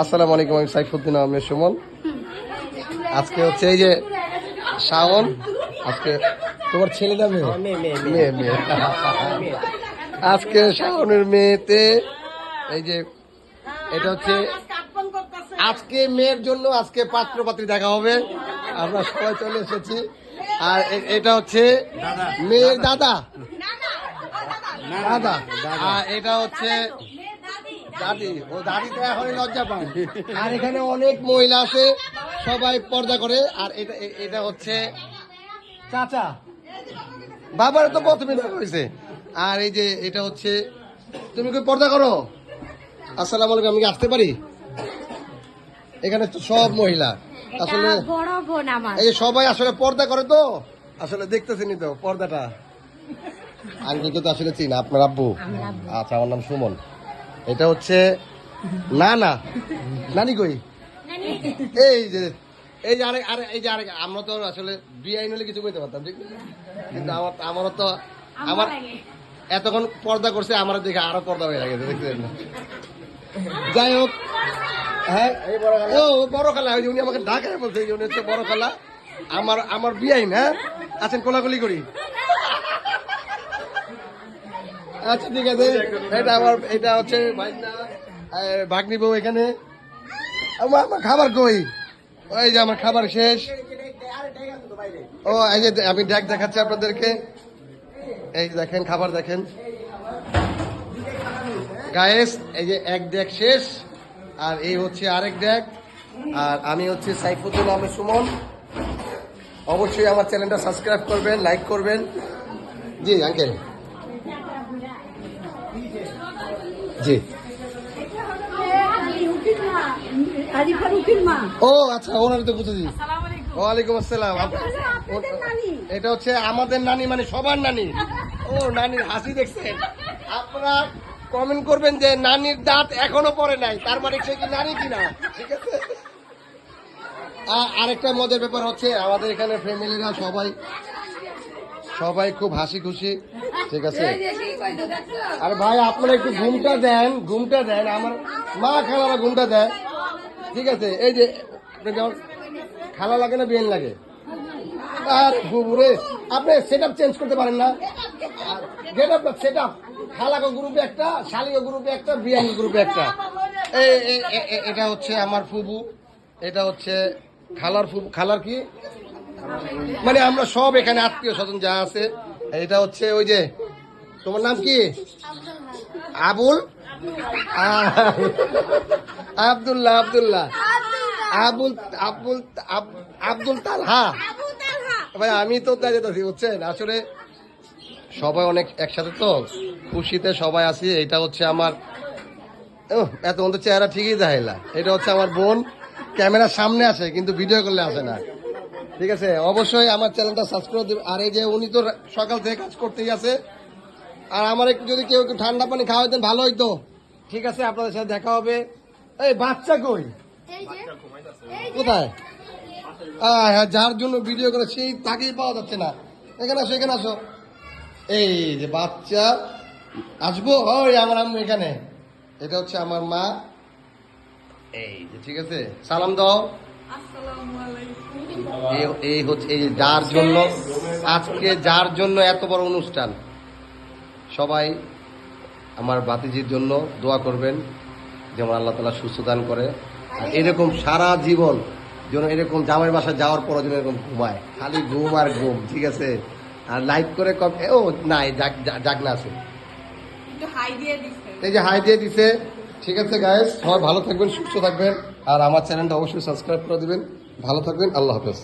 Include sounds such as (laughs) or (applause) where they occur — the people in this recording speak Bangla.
আসসালামু আলাইকুম আমি সাইফুদ্দিন আহমেদ সুমন। আজকে হচ্ছে এই যে শ্রাবণ আজকে তোমার ছেলে না মেয়ে? মেয়ে মেয়ে আজকে শ্রাবণের মেয়েতে এই যে এটা হচ্ছে আজকে মেয়ের জন্য আজকে পাত্র পাত্রী দেখা হবে। আমরা সবাই চলে এসেছি। আর এটা হচ্ছে মেয়ের দাদা। দাদা। আর এটা হচ্ছে দাদি ও দাদি এখন লজ্জা পায়। (laughs) আর এখানে অনেক মহিলা আছে সবাই পর্দা করে আর এটা এটা হচ্ছে চাচা। বাবার তো প্রথমে দেখা হয়েছে। আর এই যে এটা হচ্ছে তুমি কি পর্দা করো? আসসালামু আলাইকুম আমি কি আসতে পারি? এখানে তো সব মহিলা। আসলে এটা বড় বোন আমার। এই যে সবাই আসলে পর্দা করে তো? আসলে দেখতেছেনি তো পর্দাটা। (laughs) আঙ্কেলকে তো আসলে চিনা আপনার আব্বু। আচ্ছা আমার নাম সুমন। এটা হচ্ছে না না নানি কই? এই যে এই যে আরেক আরে এই যে আরেক আমরা তো আসলে বিআইন হলে কিছু বলতে পারতাম ঠিক কিন্তু আমার আমারও তো আমার এতক্ষণ পর্দা করছে আমার দেখে আরও পর্দা হয়ে গেছে দেখতে যাই হোক হ্যাঁ ও বড় খালা উনি আমাকে ঢাকায় বলছে উনি হচ্ছে বড় খালা। আমার আমার বিআইন হ্যাঁ? আছেন কোলাকুলি করি? আচ্ছা ঠিক আছে। এটা আমার, এটা হচ্ছে ভাগ্নি বউ এখানে। আমার খাবার কই? ওই যে আমার খাবার শেষ। ও, এই যে আমি ড্যাক দেখাচ্ছি আপনাদেরকে। এই দেখেন, খাবার দেখেন। গায়েস এই যে এক ড্যাক শেষ, আর এই হচ্ছে আরেক ড্যাক আর আমি হচ্ছে সাইফুদ্দিন আহমেদ সুমন। অবশ্যই আমার চ্যানেলটা সাবস্ক্রাইব করবেন, লাইক করবেন। জি আঙ্কেল জি। ও আচ্ছা ওনার তো বুঝেছি ওয়ালাইকুম আসসালাম। এটা হচ্ছে আমাদের নানি মানে সবার নানি। ও নানির হাসি দেখছেন? আপনারা কমেন্ট করবেন যে নানির দাঁত এখনও পড়ে নাই। তার মানে সে কি নানি কিনা? ঠিক আছে? আরেকটা মজার ব্যাপার হচ্ছে আমাদের এখানে ফ্যামিলিরা সবাই সবাই খুব হাসি খুশি ঠিক আছে? আর ভাই আপনারা একটু ঘুমটা দেন ঘুমটা দেন আমার মা খালারা ঘুমটা দেয়। ঠিক আছে এই যে খালা লাগে না বিয়েন লাগে? আর বুবুরে আপনি সেট চেঞ্জ করতে পারেন না। গেট আপ সেট আপ খালাগো গ্রুপে একটা শালিগো গ্রুপে একটা বিয়ান গ্রুপে একটা। এটা হচ্ছে আমার ফুবু এটা হচ্ছে খালার ফুবু খালার কি? মানে আমরা সব এখানে আত্মীয় স্বজন যা আছে এটা হচ্ছে ওই যে তোমার নাম কি? আবুল। আব্দুল্লাহ আব্দুল্লাহ। আবুল আবুল, আব- আব্দুল তালহা। ভাই, আমি তো তাই যেতেছি, বুঝছেন? আসলে সবাই অনেক একসাথে তো। খুশিতে সবাই আছি এটা হচ্ছে আমার এত মতো চেহারা ঠিকই দেখাইলা এটা হচ্ছে আমার বোন। ক্যামেরার সামনে আসে, কিন্তু ভিডিও করলে আসে না। ঠিক আছে? অবশ্যই আমার চ্যানেলটা সাবস্ক্রাইব আর এই যে উনি তো সকাল থেকে কাজ করতেই আছে আর আমার একটু যদি কেউ একটু ঠান্ডা পানি খাওয়া দিতেন ভালো হইতো। ঠিক আছে আপনাদের সাথে দেখা হবে। এই বাচ্চা কই? কোথায়? হ্যাঁ, যার জন্য ভিডিও করে সেই তাকেই পাওয়া যাচ্ছে না। এখানে আসো এখানে আসো। এই যে বাচ্চা আসব? ওই আমার আম্মু এখানে। এটা হচ্ছে আমার মা। এই যে ঠিক আছে সালাম দাও। এই- এই হচ্ছে এই যার জন্য আজকে যার জন্য এত বড় অনুষ্ঠান। সবাই আমার বাতিজির জন্য দোয়া করবেন যেমন আল্লাহ তালা সুস্থ দান করে। আর এরকম সারা জীবন যেন এরকম জামাই বাসা যাওয়ার পর যেন এরকম ঘুমায়। খালি ঘুম আর ঘুম ঠিক আছে? আর লাইক করে কম ও নাই জাগ জাগনা আছে। এই যে হাই দিয়ে দিছে ঠিক আছে গায়েস সবাই ভালো থাকবেন সুস্থ থাকবেন। আর আমার চ্যানেলটা অবশ্যই সাবস্ক্রাইব করে দিবেন। ভালো থাকবেন আল্লাহ হাফেজ।